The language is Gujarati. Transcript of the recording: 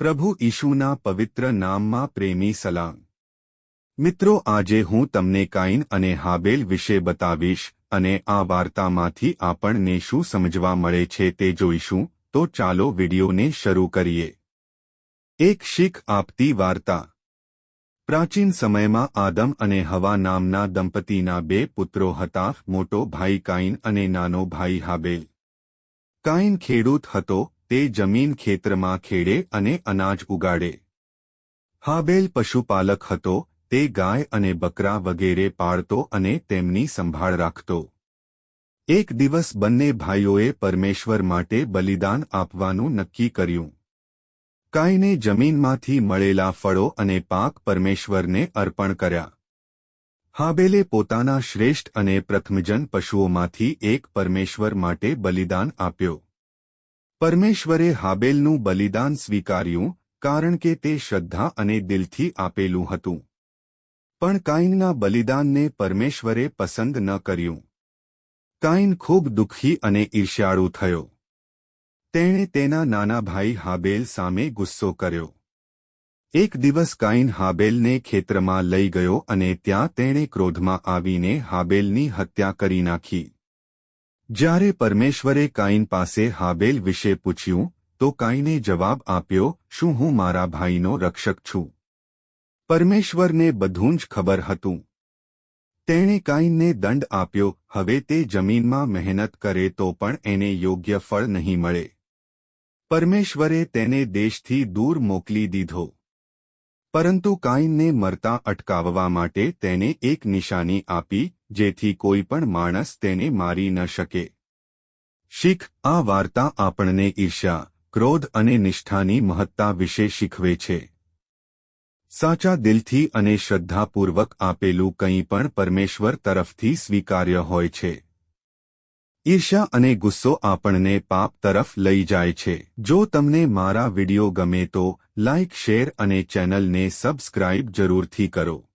પ્રભુ ઈશુના પવિત્ર નામમાં પ્રેમી સલામ. મિત્રો, આજે હું તમને કાઈન અને હાબેલ વિશે બતાવીશ અને આ વાર્તામાંથી આપણને શું સમજવા મળે છે તે જોઈશું, તો ચાલો વિડીયોને શરૂ કરીએ. એક શીખ આપતી વાર્તા. પ્રાચીન સમયમાં આદમ અને હવા નામના દંપતીના બે પુત્રો હતા, મોટો ભાઈ કાઈન અને નાનો ભાઈ હાબેલ. કાઇન ખેડૂત હતો તે જમીન ખેતરમાં ખેડે અને અનાજ ઉગાડે. હાબેલ પશુપાલક હતો, તે ગાય અને બકરા વગેરે પાળતો અને તેમની સંભાળ રાખતો. એક દિવસ બંને ભાઈઓએ પરમેશ્વર માટે બલિદાન આપવાનું નક્કી કર્યું. કાયને જમીનમાંથી મળેલા ફળો અને પાક પરમેશ્વરને અર્પણ કર્યા. હાબેલે પોતાના શ્રેષ્ઠ અને પ્રથમજન પશુઓમાંથી એક પરમેશ્વર માટે બલિદાન આપ્યો. પરમેશ્વરે હાબેલનું બલિદાન સ્વીકાર્યું, કારણ કે તે શ્રદ્ધા અને દિલથી આપેલું હતું. પણ કાઈનના બલિદાનને પરમેશ્વરે પસંદ ન કર્યું. કાઇન ખૂબ દુઃખી અને ઈર્ષ્યાળુ થયો. તેણે તેના નાના ભાઈ હાબેલ સામે ગુસ્સો કર્યો. એક દિવસ કાઈન હાબેલને ખેતરમાં લઈ ગયો અને ત્યાં તેણે ક્રોધમાં આવીને હાબેલની હત્યા કરી નાખી. જ્યારે પરમેશ્વરે કાઈન પાસે હાબેલ વિશે પૂછ્યું, તો કાઈને જવાબ આપ્યો, શું હું મારા ભાઈનો રક્ષક છું? પરમેશ્વરને બધું જ ખબર હતું. તેણે કાઈનને દંડ આપ્યો, હવે તે જમીનમાં મહેનત કરે તો પણ એને યોગ્ય ફળ નહીં મળે. પરમેશ્વરે તેને દેશથી દૂર મોકલી દીધો. પરંતુ કાઈનને મરતા અટકાવવા માટે તેને એક નિશાની આપી, જેથી કોઈ પણ માણસ તેને મારી ન શકે. શીખ, આ વાર્તા આપણને ઈર્ષ્યા, ક્રોધ અને નિષ્ઠાની મહત્તા વિશે શીખવે છે. સાચા દિલથી અને શ્રદ્ધાપૂર્વક આપેલું કંઈ પણ પરમેશ્વર તરફથી સ્વીકાર્ય હોય છે. ઈર્ષ્યા અને ગુસ્સો આપણને પાપ તરફ લઈ જાય છે. જો તમને મારા વિડિયો ગમે તો લાઇક શેર અને ચેનલને સબસ્ક્રાઇબ જરૂરથી કરો.